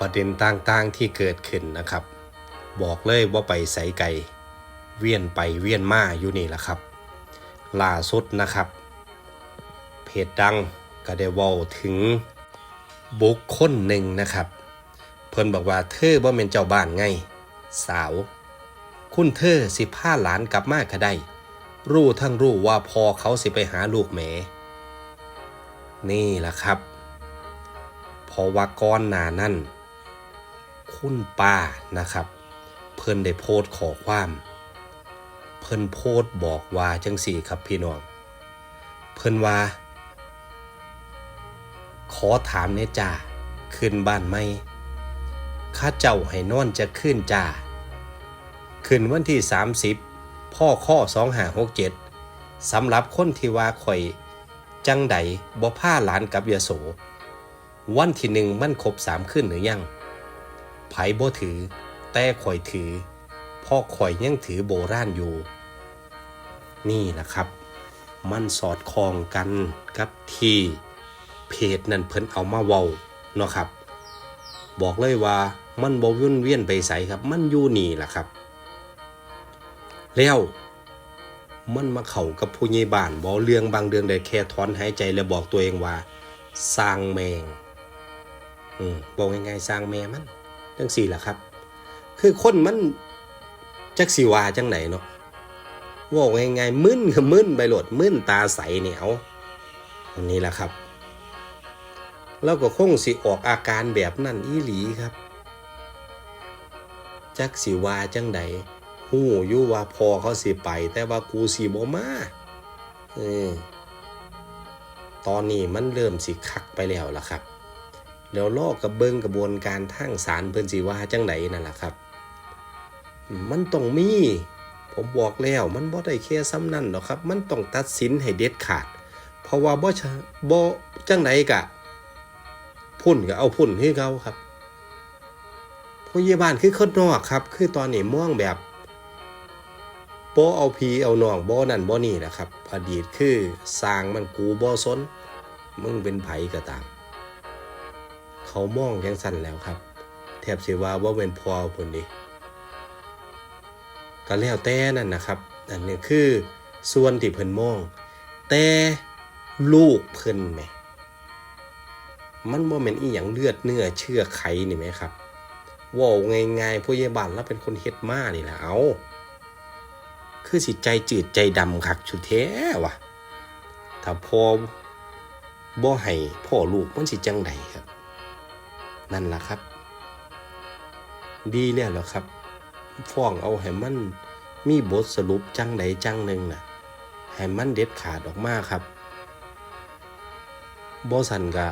ประเด็นต่างๆที่เกิดขึ้นนะครับ บอกเลยว่าไปใสไกลเวียนไปเวียนมาอยู่นี่แหละครับล่าสุดนะครับ เพจดังก็ได้ว้าถึงบุคคลหนึ่งนะครับ เพิ่นบอกว่าเธอบ่เป็นเจ้าบ้านไง สาว คุณเธอสิพาหลานกลับมาก็ได้ รู้ทั้งรู้ว่าพอเขาสิไปหาลูกแหมนี่แหละครับ พอว่าก้อนหนานั่น คุณป้านะครับ เพิ่นได้โพสต์ขอความ เพิ่นโพสต์บอกว่าจังสี่ครับพี่น้อง เพิ่นว่า ขอถามเนี่ยจ้าขึ้นบ้านไหมข้าเจ้าให้นอนจะขึ้นจ้าขึ้นวันที่ 30 พ่อข้อ2567สำหรับคนที่ว่าข่อยจังใดบ่ผ้าหลานกับยาโส วันที่หนึ่งมันครบสามขึ้นหรือยัง ไผบ่ถือ แต่ข่อยถือพ่อข่อยยังถือโบราณอยู่ นี่แหละครับ มันสอดคล้องกันกับที่เพจนั่นเพิ่นเอามาเว้าเนาะครับ บอกเลยว่ามันบ่วุ่นเวียนไปใสครับ มันอยู่นี่แหละครับ แล้วมันมาเข้ากับผู้ใหญ่บ้านบอกเรื่องบางเรื่องได้แค่ถอนหายใจแล้วบอกตัวเองว่า สร้างแมง อืมบอกง่ายๆสร้างแม่มัน จังสี่แหละครับ คือคนมันจักสีวาจังไหนเนาะบอกง่ายๆมึนคือมึนไปโหลดมึนตาใสเหนียวตรงนี้แหละครับ แล้วก็คงสิออกอาการแบบนั้นอีหลีครับ จักสีวาจังใดหูอยู่ว่าพอเขาสิไป แต่ว่ากูสิบ่มาเออตอนนี้มันเริ่มสิคักไปแล้วล่ะครับ แล้วลอกกับเบิงกระบวนการทางสารเพิ่นสิว่าจังไดนั่นล่ะครับ มันต้องมี ผมบอกแล้วมันบ่ได้แค่ซ้ำนั่นหรอกครับ มันต้องตัดสินให้เด็ดขาด เพราะว่าบ่บ่จังไดกะ พุ่นก็เอาพุ่นคือเขาครับผู้ใหญ่บ้านคือคนนอกครับ คือตอนนี้ม่วงแบบบ่เอาพีเอานองบ่นั่นบ่นี่นะครับอดีตคือสร้างมันกูบ่สนมึงเป็นไผก็ตาม เขามองจังสั่นแล้วครับ แทบเสิว่าว่าเป็นพอผลดีก็แล้วแต่นั่นนะครับ อันนี้คือส่วนที่เพิ่นมอง แต่ลูกเพิ่นแหมมันบ่แม่นอีหยังเลือดเนื้อเชื่อไขนี่ไหมครับว่าง่ายๆผู้ใหญ่บ้านแล้วเป็นคนเฮ็ดมานี่แหละเอาคือสิใจจืดใจดำคักชุดแท้วะถ้าพอบ่ให้พ่อลูกมันสิจังใดครับ นั่นล่ะครับ ดีแล้วหรอครับ ฟ้องเอาให้มันมีบทสรุปจังใดจังหนึ่งน่ะให้มันเด็ดขาดออกมาครับบสันกะ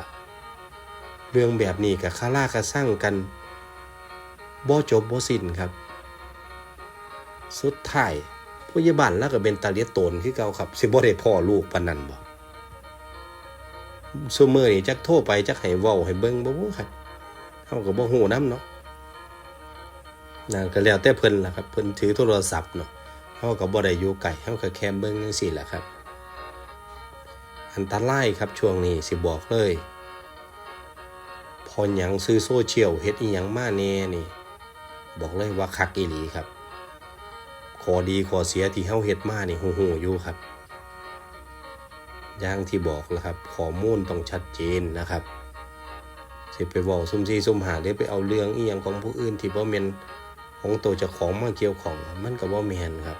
เรื่องแบบนี้กับคาร่ากระสั่งกันบ่จบบ่สิ้นครับ สุดท้ายผู้ใหญ่บ้านแล้วก็เป็นตาเลียโตนคือเก่าครับ สิบ่ได้พ่อลูกปานนั้นบ่ซุมื้อนี้จักโทรไปจักให้เว้าให้เบิ่งบ่บ่ครับ เฮาก็บ่ฮู้นํเนาะนั่นก็แล้วแต่เพิ่นล่ะครับเพิ่นถือโทรศัพท์เนาะเฮาก็บ่ได้อยู่ไกลเฮาก็แค่เบิ่งจังซี่แหละครับ อันตรายครับช่วงนี้สิบอกเลยพอหยังซื้อโซเชียลเฮ็ดอีหยังมาแน่นี่ บอกเลยว่าคักอีหลีครับขอดีขอเสียที่เฮาเฮ็ดมานี่หูๆอยู่ครับอย่างที่บอกแล้วครับข้อมูลต้องชัดเจนนะครับ สิไปบอกซุ่มซี่ซุ่มหาหรือไปเอาเรื่องอีหยังของผู้อื่นที่บ่แม่นของตัวเจ้าของมาเกี่ยวของมันก็บ่แม่นครับ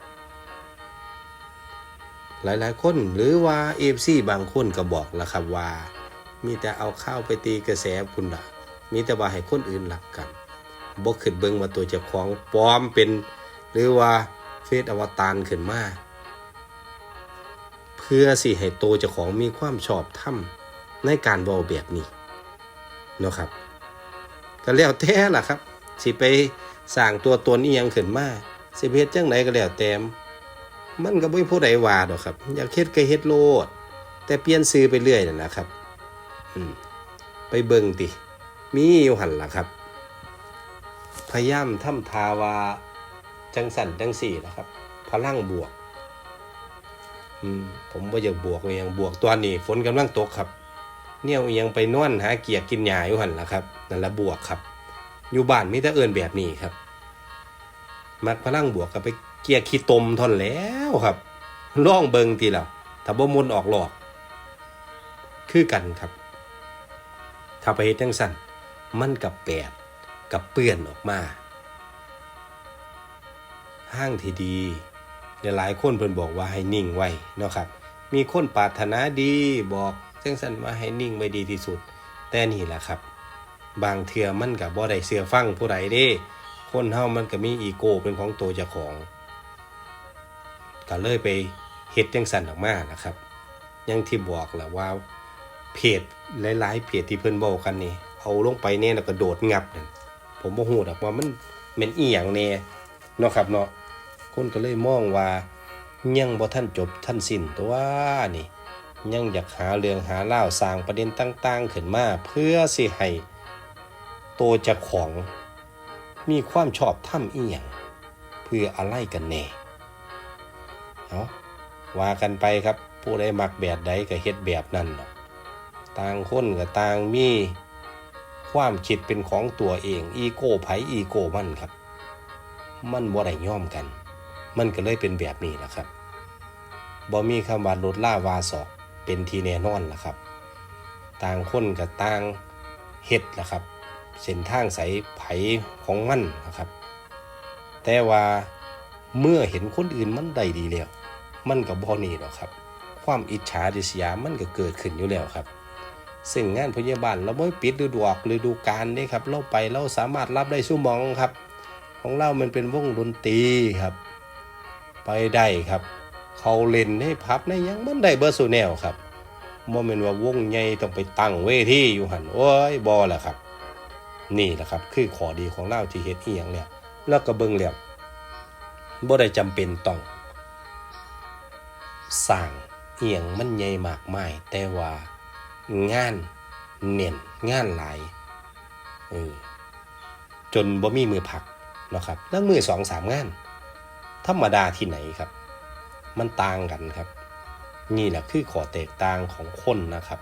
หลายๆ คนหรือว่า FC บางคนก็บอกแล้วครับว่า มีแต่เอาข้าวไปตีกระแสพุ่นล่ะมีแต่ว่าให้คนอื่นหลักกันบ่ขึ้นเบิ่งว่าตัวเจ้าของปลอมเป็น หรือว่าเฟซอวตารขึ้นมาเพื่อสิให้ตัวเจ้าของมีความชอบธรรมในการเว้าแบบนี้ เนาะครับก็แล้วแต่ล่ะครับ สิไปสร้างตัวตนอีหยังขึ้นมาสิเฮ็ดจังไดก็แล้วแต่มันก็บ่มีผู้ใดว่าดอกครับ อยากเฮ็ดก็เฮ็ดโลด แต่เปลี่ยนซื้อไปเรื่อยนั่นแหละครับอืมไปเบิ่งติ มีอยู่หั่นล่ะครับ พยายามทำทาว่าจังสันจังสี่นะครับ พลังบวก อืมผมว่าอยากบวกเลยยังบวกตัวนี้ ฝนกำลังตกครับ เนี่ยยังไปนอนหาเกียกกินหญ้าอยู่หันละครับนั่นละบวกครับ อยู่บ้านมีแต่เอินแบบนี้ครับ มักพลังบวกกับไปเกียร์ขี้ตมทอนแล้วครับล่องเบิงตีแล้วถ้าบ่มนออกหลอก คือกันครับถ้าไปเฮ็ดจังสั่นมันกับแปดกับเปื้อนออกมาห้างที่ดีหลายๆคนเพิ่นบอกว่าให้นิ่งไว้เนาะครับ มีคนปรารถนาดีบอก จังสั่นว่าให้นิ่งไว้ดีที่สุด แต่นี่แหละครับ บางเทื่อมันกับบ่ได้เสือฟังผู้ใดเด้ คนเฮามันก็มีอีโก้เป็นของตัวเจ้าของก็เลยไปเฮ็ดจังสั่นออกมานะครับ ยังที่บอกแหละว่าเพจหลายๆเพจที่เพิ่นบอกกันนี่เอาลงไปเนี่ยแล้วก็โดดงับนั่นผมบ่ฮู้ดอกว่ามันแม่นอีหยังแน่เนาะครับเนาะคนก็เลยมองว่ายังบ่ทันจบทันสิ้นตัวนี่ ยังอยากหาเรื่องหาเล่าสร้างประเด็นต่างๆ ขึ้นมาเพื่อสิให้ตัวจ้าของมีความชอบธรรมอีหยังเพื่ออะไรกันแน่เอาว่ากันไปครับผู้ใดมักแบบใดก็เฮ็ดแบบนั้นต่างคนก็ต่างมีความคิดเป็นของตัวเองอีโก้ไผอีโก้มันครับ มันบ่ได้ย่อมกัน มันก็เลยเป็นแบบนี้แหละครับบ่มีคำว่าลดล่าวาสอก เป็นทีแน่นอนล่ะครับ ต่างคนก็ต่างเฮ็ดล่ะครับ เส้นทางใสไผของมันนะครับ แต่ว่าเมื่อเห็นคนอื่นมันได้ดีแล้ว มันก็บ่หนี่หรอกครับ ความอิจฉาริษยามันก็เกิดขึ้นอยู่แล้วครับ ซึ่งงานพยาบาลเราไม่ปิดฤดูออกฤดูกาลนี่ครับเราไปเราสามารถรับได้สู้มองครับ ของเรามันเป็นวงดนตรีครับ ไปได้ครับ เขาเล่นให้พับในยังมันได้เบอร์สูแนวครับบ่แม่นว่าวงใหญ่ต้องไปตั้งเวทีอยู่หันโอ้ยบ่แหละครับ นี่แหละครับ คือข้อดีของเราที่เฮ็ดอีหยังเนี่ยแล้วก็เบิ่งแล้วบ่ได้จำเป็นต้องสร้างเอียงมันใหญ่มากมายแต่ว่างานเน้นงานหลายเออจนบ่มีมือพักเนาะครับแล้วมือสองสามงาน ธรรมดาที่ไหนครับ มันต่างกันครับ นี่แหละคือข้อแตกต่างของคนนะครับ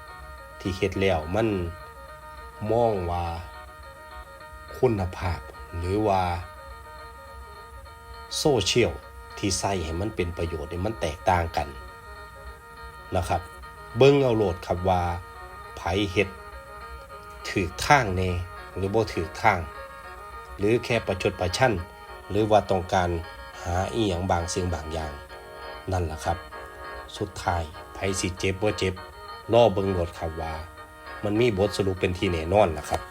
ที่เฮ็ดแล้วมันมองว่าคุณภาพหรือว่าโซเชียลที่ใส่ให้มันเป็นประโยชน์เนี่ยมันแตกต่างกันนะครับ เบิ้งเอาโหลดครับว่าไผเฮ็ดถือทางแน่หรือบ่ถือทาง หรือแค่ประชดประชันหรือว่าต้องการหาอีหยังบางสิ่งบางอย่าง นั่นแหละครับ สุดท้ายไผสิเจ็บบ่เจ็บรอเบิ่งโหลดครับว่า มันมีบทสรุปเป็นที่แน่นอนนะครับ